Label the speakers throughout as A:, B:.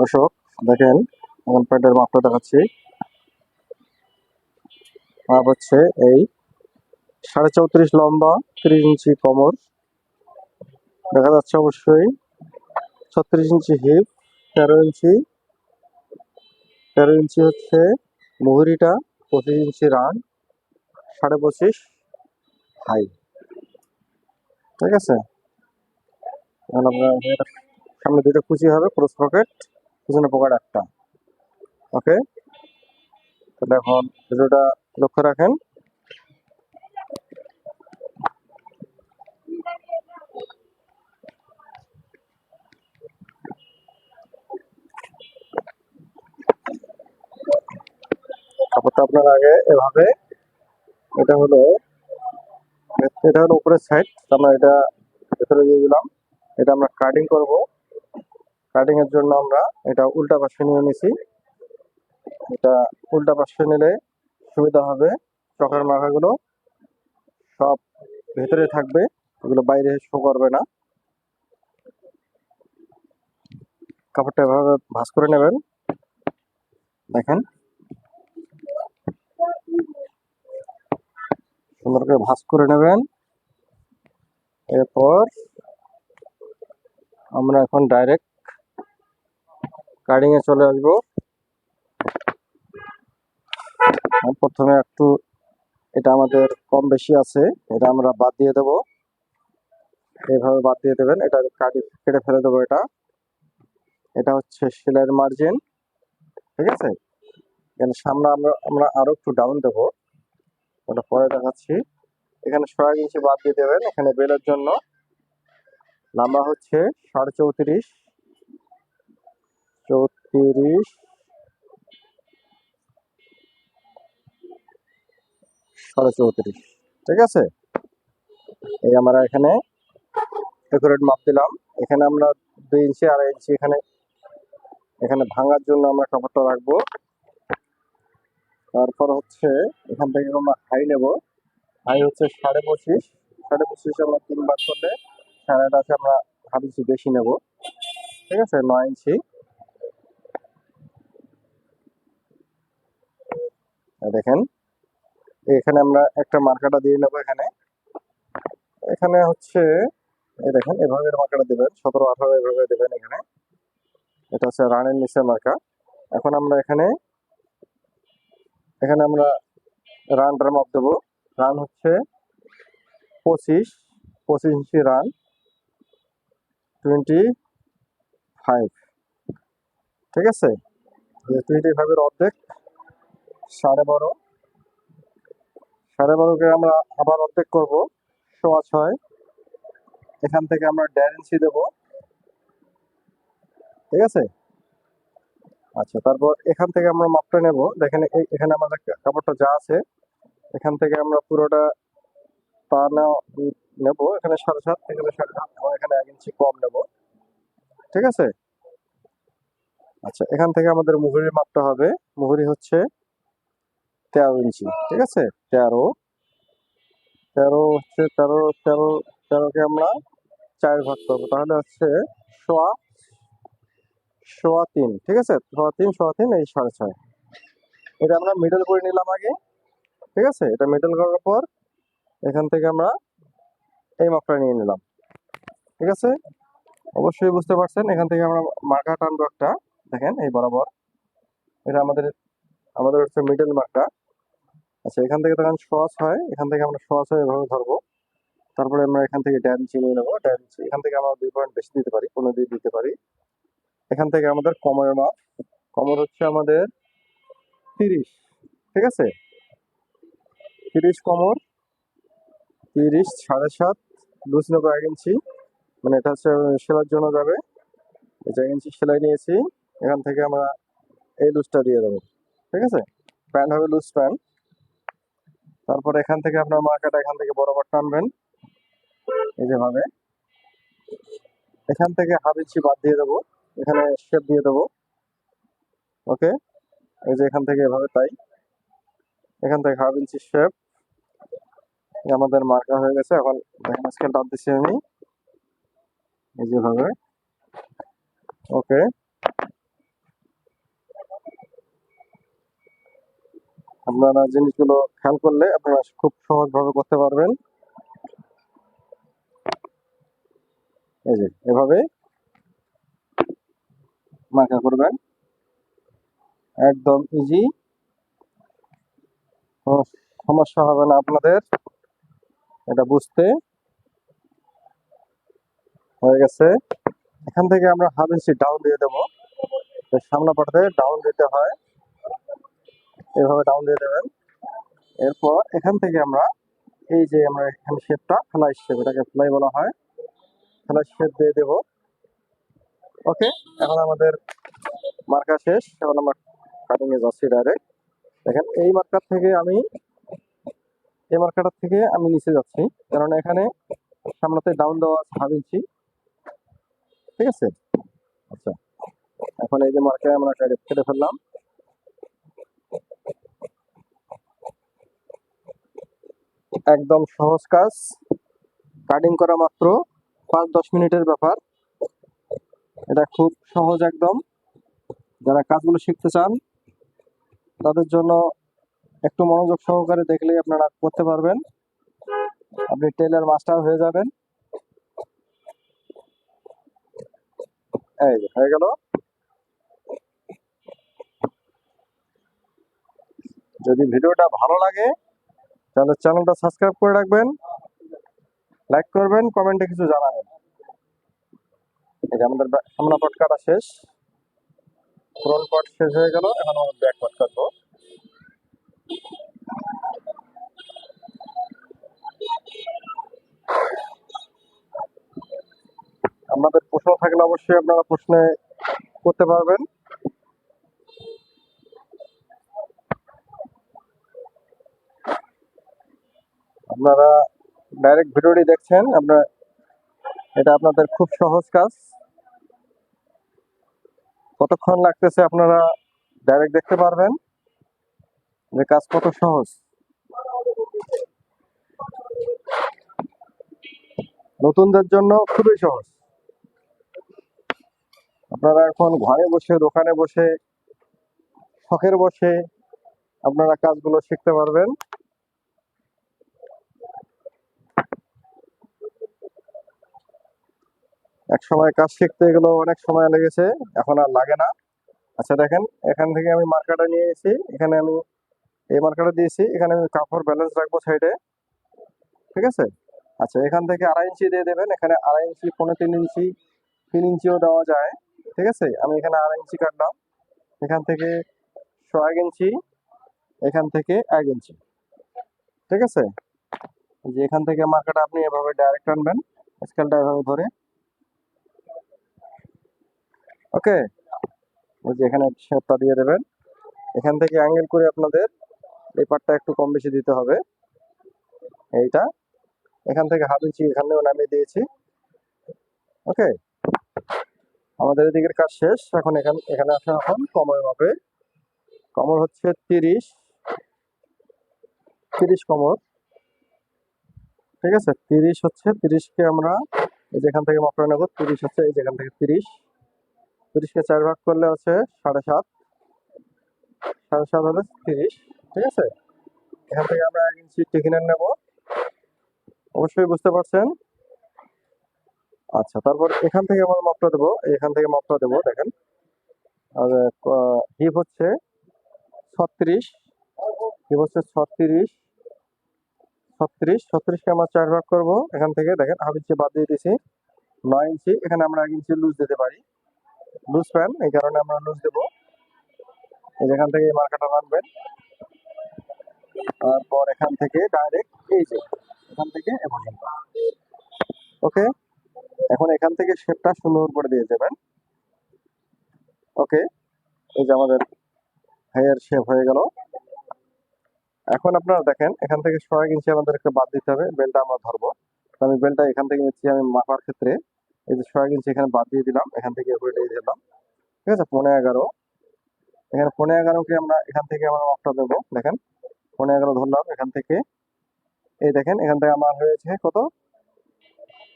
A: দর্শক, দেখেন, এখন প্যান্টের মাপটা দেখাচ্ছি। মাপ হচ্ছে এই সাড়ে চৌত্রিশ লম্বা, তিরিশ ইঞ্চি কোমর। দেখা যাচ্ছে অবশ্যই ছত্রিশ ইঞ্চি হিপ তেরো ইঞ্চি। তেরো ইঞ্চি হচ্ছে মুহুরিটা, পঁচিশ ইঞ্চি রান, সাড়ে পঁচিশ হাই ঠিক আছে? আপনার সামনে দুটো কুচি হবে, ক্রস পকেট। পিছনে পকেট একটা। ওকে তাহলে এখন ভিডিওটা লক্ষ্য রাখেন। কাপড়টা আপনার আগে এভাবে, এটা হলো এটা হলো উপরের সাইড আমরা এটা ভেতরে দিয়ে দিলাম। এটা আমরা কাটিং করব। কাটিং এর জন্য আমরা এটা উল্টা পাশে নিয়ে নিছি। এটা উল্টা পাশে নিলে সুবিধা হবে। চকের মাথাগুলো সব ভেতরে থাকবে, এগুলো বাইরে শো করবে না। কাপড়টা এভাবে ভাঁজ করে নেবেন। দেখেন। সুন্দর করে ভাঁজ করে নেবেন। এরপর আমরা এখন ডাইরেক্ট এ চলে আসব। প্রথমে একটু এটা আমাদের কম বেশি আছে, এটা আমরা বাদ দিয়ে দেবো। এইভাবে বাদ দিয়ে দেবেন, এটা কাটি কেটে ফেলে দেবো এটা। এটা হচ্ছে সেলাইয়ের মার্জিন ঠিক আছে? এখানে সামনে আমরা আমরা আরও একটু ডাউন দেবো। ওটা পরে দেখাচ্ছি। এখানে ছয় ইঞ্চি বাদ দিয়ে দেবেন, এখানে বেলের জন্য। লম্বা হচ্ছে সাড়ে চৌত্রিশ। চৌত্রিশ, সাড়ে চৌত্রিশ, ঠিক আছে? এই আমরা এখানে ডেকোরেট মাপ দিলাম। এখানে আমরা দুই ইঞ্চি, আড়াই ইঞ্চি এখানে এখানে ভাঙার জন্য আমরা কাপড়টা রাখব। তারপর হচ্ছে এখান থেকে আমরা হাই নেব। হাই হচ্ছে সাড়ে পঁচিশ। সাড়ে পঁচিশ আমরা তিনবার করলে সাড়ে আমরা হাফ ইঞ্চি বেশি নেব। ঠিক আছে? নয় ইঞ্চি। দেখেন, এখানে আমরা একটা মার্কাটা দিয়ে নেব এখানে। এখানে হচ্ছে, এই দেখেন, এভাবে মার্কাটা দেবেন, সতেরো, আঠারো এভাবে দেবেন এখানে। এটা হচ্ছে রানের নিচে মার্কা। এখন আমরা এখানে এখানে আমরা রান রানটার মাপ দেবো। রান হচ্ছে পঁচিশ পঁচিশ ইঞ্চি রান টোয়েন্টি ফাইভ ঠিক আছে? টোয়েন্টি ফাইভের অর্ধেক সাড়ে বারো। সাড়ে বারোকে আমরা আবার অর্ধেক করব। সোয়া ছয়। এখান থেকে আমরা দেড় ইঞ্চি দেবো। ঠিক আছে? আচ্ছা তারপর এখান থেকে আমরা মাপটা নেব। দেখেন এখানে আমাদের কাপড়টা যা আছে, এখান থেকে আমরা পুরোটা পা নেব। এখানে সাড়ে সাত, এখানে সাড়ে সাত, এবং এখানে এক ইঞ্চি কম নেব। ঠিক আছে? আচ্ছা এখান থেকে আমাদের মুহুরির মাপটা হবে। মুহুরি হচ্ছে তেরো ইঞ্চি, ঠিক আছে? তেরো। তেরো হচ্ছে তেরো তেরো, তেরোকে আমরা চার ভাগ করব। তাহলে হচ্ছে সোয়া সোয়া তিন, ঠিক আছে? সোয়া তিন সোয়া তিন, এই সাড়ে ছয়। এটা আমরা মিডল করে নিলাম আগে, ঠিক আছে? এটা মিডল করার পর এখান থেকে আমরা এই মাপটা নিয়ে নিলাম, ঠিক আছে? অবশ্যই বুঝতে পারছেন, এখান থেকে আমরা মার্কা টানবো একটা দেখেন, এই বরাবর। এটা আমাদের আমাদের হচ্ছে মিডল মার্কটা আচ্ছা এখান থেকে তখন সস হয়। এখান থেকে আমরা সস হয় এভাবে ধরবো। তারপরে আমরা এখান থেকে ড্যান চিনিয়ে নেব। ড্যান এখান থেকে আমরা দুই পয়েন্ট বেশি দিতে পারি, পনেরো দিয়ে দিতে পারি। এখান থেকে আমাদের কমরের মাপ। কমর হচ্ছে আমাদের তিরিশ, ঠিক আছে? তিরিশ কমর, তিরিশ সাড়ে সাত, লুজ নেব এক ইঞ্চি। মানে এটা হচ্ছে সেলার জন্য যাবে। এক ইঞ্চি সেলাই নিয়েছি। এখান থেকে আমরা এই লুজটা দিয়ে দেবো, ঠিক আছে? প্যান্ট হবে লুজ প্যান্ট। তারপর এখান থেকে আপনার মার্কাটা এখান থেকে বরাবর টানবেন। এই যেভাবে এখান থেকে হাফ ইঞ্চি বাদ দিয়ে দেবো। এখানে শেপ দিয়ে দেবো। ওকে? এই যে এখান থেকে এভাবে তাই। এখান থেকে হাফ ইঞ্চি শেপ আমাদের মার্কা হয়ে গেছে। এখন দেখেন স্কেল টাপ দিচ্ছি আমি। এই যেভাবে ওকে? আপনারা জিনিসগুলো খেয়াল করলে আপনারা খুব সহজভাবে করতে পারবেন। এই যে, এভাবে মাখা করবেন। একদম ইজি সমস্যা হবে না আপনাদের। এটা বুঝতে হয়ে গেছে। এখান থেকে আমরা হাফ ইঞ্চি ডাউন দিয়ে দেবো। সামনে পাঠাতে ডাউন দিতে হয়। এভাবে ডাউন দিয়ে দেবেন। এরপর এখান থেকে আমরা এই যে আমরা এখানে শেপটা ফ্লাই শেপ এটাকে ফ্লাই বলা হয় ফ্লাই শেপ দিয়ে দেবো। ওকে এখন আমাদের মার্কা শেষ, এখন আমরা কাটিং এ যাচ্ছি ডাইরেক্ট দেখেন, এই মার্কার থেকে আমি, এই মার্কাটার থেকে আমি নিচে যাচ্ছি, কারণ এখানে সামনেতে ডাউন দেওয়া হাফ ইঞ্চি ঠিক আছে? আচ্ছা এখন এই যে মার্কে আমরা কেটে কেটে ফেললাম। একদম সহজ কাজ। কাটিং করা মাত্র পাঁচ দশ মিনিটের ব্যাপার। এটা খুব সহজ একদম। যারা কাজগুলো শিখতে চান, তাদের জন্য একটু মনোযোগ সহকারে দেখলেই আপনারা করতে পারবেন। আপনি টেলার মাস্টার হয়ে যাবেন। এই হয়ে গেল। যদি ভিডিওটা ভালো লাগে তাহলে চ্যানেলটা সাবস্ক্রাইব করে রাখবেন, লাইক করবেন, কমেন্টে কিছু জানাবেন। এই যে আমাদের সামনা পাট কাটা শেষ। ফ্রন্ট পট শেষ হয়ে গেল, এখন আমরা ব্যাক পাট কাটবো। আপনাদের প্রশ্ন থাকলে অবশ্যই আপনারা প্রশ্নে করতে পারবেন। আপনারা ডাইরেক্ট ভিডিওটি দেখছেন। আপনার এটা আপনাদের খুব সহজ কাজ। কতক্ষণ লাগতেছে আপনারা ডাইরেক্ট দেখতে পারবেন? যে কাজ কত সহজ। নতুনদের জন্য খুবই সহজ। আপনারা এখন ঘরে বসে, দোকানে বসে, শখের বসে আপনারা কাজগুলো শিখতে পারবেন। এক সময় কাজ শিখতে গেলো অনেক সময় লেগেছে, এখন আর লাগে না। আচ্ছা দেখেন, এখান থেকে আমি মার্কারটা নিয়ে এসেছি, এখানে আমি এই মার্কারটা দিয়েছি, এখানে আমি কাপড় ব্যালেন্স রাখব সাইডে ঠিক আছে? আচ্ছা এখান থেকে আড়াই ইঞ্চি দিয়ে দেবেন, এখানে আড়াই ইঞ্চি পনেরো তিন ইঞ্চি, তিন ইঞ্চিও দেওয়া যায়, ঠিক আছে? আমি এখানে আড়াই ইঞ্চি কাটলাম, এখান থেকে ছ এক ইঞ্চি, এখান থেকে এক ইঞ্চি, ঠিক আছে? যে এখান থেকে মার্কাটা আপনি এভাবে ডাইরেক্ট আনবেন স্কেলটা এভাবে ধরে। ওকে? ওই যে এখানে শেপটা দিয়ে দেবেন। এখান থেকে অ্যাঙ্গেল করে আপনাদের এই পার্টটা একটু কম বেশি দিতে হবে। এইটা। এখান থেকে হাফ ইঞ্চি এখানেও নামিয়ে দিয়েছি। ওকে? আমাদের এদিকের কাজ শেষ। এখন এখান, এখানে আসা এখন কমর মাপে কমর হচ্ছে তিরিশ। তিরিশ কমর ঠিক আছে? তিরিশ হচ্ছে তিরিশকে আমরা এই যেখান থেকে মাপটা নেব, তিরিশ হচ্ছে এই যেখান থেকে তিরিশ। তিরিশকে চার ভাগ করলে হচ্ছে সাড়ে সাত। সাড়ে সাত হলে তিরিশ, ঠিক আছে? এখান থেকে আমরা এক ইঞ্চি টেকিনার নেব। অবশ্যই বুঝতে পারছেন? আচ্ছা তারপর এখান থেকে আমরা মাপটা দেবো। এখান থেকে মাপটা দেবো, দেখেন। আর হিপ হচ্ছে ছত্রিশ, হিপ হচ্ছে ছত্রিশ ছত্রিশ, ছত্রিশকে আমরা চার ভাগ করব। এখান থেকে দেখেন, হাফ ইঞ্চি বাদ দিয়ে দিয়েছি। নয় ইঞ্চি, এখানে আমরা এক ইঞ্চি লুজ দিতে পারি। লুজ প্যান এই কারণে আমরা লুজ দেবো। যেখান থেকে মার্কাটা আনবেন তারপর এখান থেকে ডাইরেক্ট এই যে, এখান থেকে এ পর্যন্ত ওকে? এখন এখান থেকে শেপটা সুন্দর করে দিয়ে দেবেন ওকে? এই যে আমাদের হেয়ার শেপ হয়ে গেল। এখন আপনারা দেখেন, এখান থেকে ছয় ইঞ্চি আমাদের একটা বাদ দিতে হবে। বেলটা আমরা ধরবো। আমি বেলটা এখান থেকে নিচ্ছি, আমি মাপার ক্ষেত্রে। এই যে ছয় ইঞ্চি এখানে বাদ দিয়ে দিলাম, এখান থেকে উপরে দিয়ে দিলাম ঠিক আছে? পনেরো এগারো। এখানে পনেরো এগারোকে আমরা এখান থেকে আমরা মাপটা দেবো। দেখেন পনেরো এগারো ধরলাম, এখান থেকে। এই দেখেন, এখান থেকে আমার হয়েছে কত?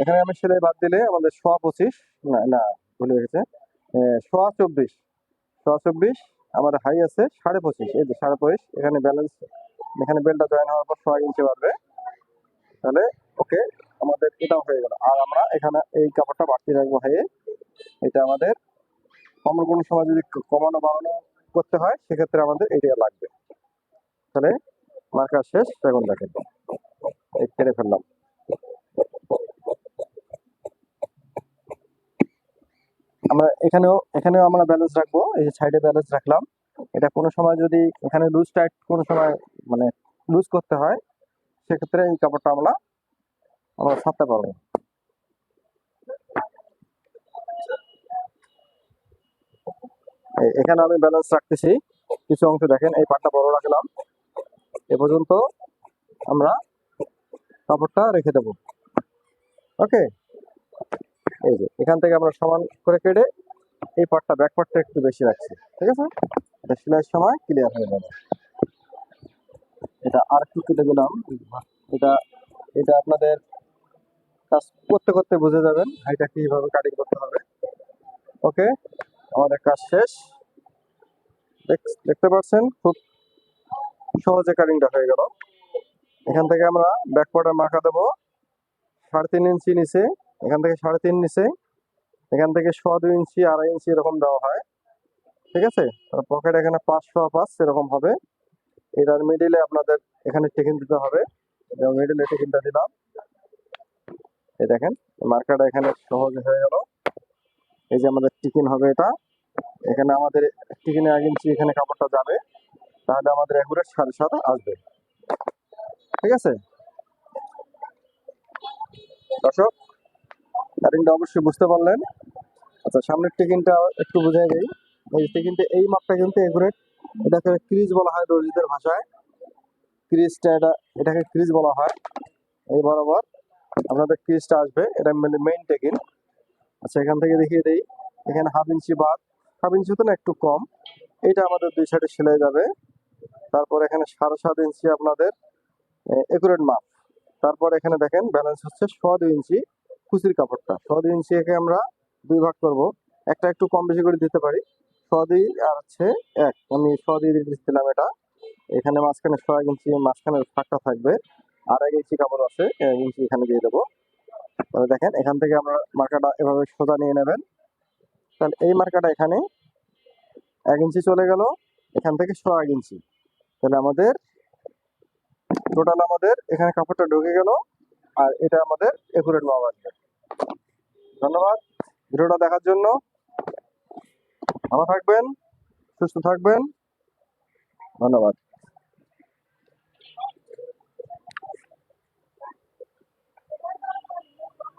A: এখানে আমি সেলাই বাদ দিলে আমাদের সোয়া পঁচিশ, না না, ভুলে গেছে। সোয়া চব্বিশ। সোয়া চব্বিশ আমার হাই আছে সাড়ে পঁচিশ। এই যে সাড়ে পঁচিশ, এখানে ব্যালেন্স এখানে বেলটা জয়েন হওয়ার পর ছয় ইঞ্চি বাড়বে। তাহলে ওকে আমাদের এটাও হয়ে গেল। আর আমরা এখানে এই কাপড়টা বাড়তি রাখব হয়ে। এটা আমাদের কমন কোনো সময় যদি কমানো বাড়ানো করতে হয়, সেক্ষেত্রে আমাদের এটা লাগবে। তাহলে মার্কার শেষ। এখন দেখেন, এই কেটে ফেললাম। আমরা এখানেও এখানেও আমরা ব্যালেন্স রাখব। এই সাইডে ব্যালেন্স রাখলাম। এটা কোনো সময় যদি এখানে লুজ টাইট কোনো সময় মানে লুজ করতে হয়, সেক্ষেত্রে এই কাপড়টা আমরা আমরা ছাড়তে পারব এখানে আমি ব্যালেন্স রাখতেছি। কিছু অংশ দেখেন, এই পাটটা বড় রাখলাম। এ পর্যন্ত আমরা কাপড়টা রেখে দেব। ওকে? এই যে, এখান থেকে আমরা সমান করে কেটে এই পাটটা ব্যাক পাটটা একটু বেশি রাখছি। ঠিক আছে? এটা সেলাইয়ের সময় ক্লিয়ার হয়ে যাবে। এটা আর একটু কেটে দিলাম। এটা এটা আপনাদের কাজ করতে করতে বুঝে যাবেন হাইটা কীভাবে কাটিং করতে হবে। ওকে আমাদের কাজ শেষ। দেখ- দেখতে পাচ্ছেন খুব সহজে কাটিংটা হয়ে গেল। এখান থেকে আমরা ব্যাক পার্টের মার্কা দেবো। সাড়ে তিন ইঞ্চি নিচে, এখান থেকে সাড়ে তিন নিচে, এখান থেকে ছ দুই ইঞ্চি, আড়াই ইঞ্চি এরকম দেওয়া হয়। ঠিক আছে? পকেট এখানে পাঁচ ছ পাঁচ এরকম হবে। এটার মিডিলে আপনাদের এখানে টিকিন দিতে হবে। মিডিলে টিকিনটা দিলাম। এই দেখেন, মার্কাটা এখানে সহজ হয়ে গেল। এই যে আমাদের টিকিন হবে এটা। এখানে আমাদের টিকিনে এক ইঞ্চি এখানে কাপড়টা যাবে। তাহলে আমাদের একুরেট সাড়ে সাত আসবে। ঠিক আছে? দর্শক কাটিংটা অবশ্যই বুঝতে পারলেন। আচ্ছা সামনের টিকিনটা একটু বুঝাই দিই। এই টিকিনটা এই মাপটা কিন্তু একুরেট এটাকে ক্রিজ বলা হয় দর্জিদের ভাষায়। ক্রিজটা এটা, এটাকে ক্রিজ বলা হয়। এই বরাবর। আপনাদের ক্রিজটা আসবে। এটা মেইন টেকিন আচ্ছা এখান থেকে দেখিয়ে দিই। এখানে হাফ ইঞ্চি বাদ। হাফ ইঞ্চি তো না একটু কম। এটা আমাদের দুই সাইডে সেলাই যাবে। তারপর এখানে সাড়ে সাত ইঞ্চি আপনাদের একুরেট মাপ। তারপর এখানে দেখেন ব্যালেন্স হচ্ছে ছ দুই ইঞ্চি কুচির কাপড়টা। ছ দুই ইঞ্চি একে আমরা দুই ভাগ করব। একটা একটু কম বেশি করে দিতে পারি। ছ দুই আর হচ্ছে এক। আমি ছ দুই দিচ্ছিলাম এটা। এখানে মাঝখানে ছ এক ইঞ্চি মাঝখানে ফাঁকটা থাকবে। আর এক ইঞ্চি কাপড় আছে ইঞ্চি এখানে দিয়ে দেবো। তাহলে দেখেন, এখান থেকে আমরা মার্কাটা এভাবে সোজা নিয়ে নেবেন। তাহলে এই মার্কাটা এখানে এক ইঞ্চি চলে গেল, এখান থেকে ছ এক ইঞ্চি। তাহলে আমাদের টোটাল আমাদের এখানে কাপড়টা ঢুকে গেল, আর এটা আমাদের একুরেট মাপ আসবে। ধন্যবাদ ভিডিওটা দেখার জন্য। ভালো থাকবেন, সুস্থ থাকবেন। ধন্যবাদ।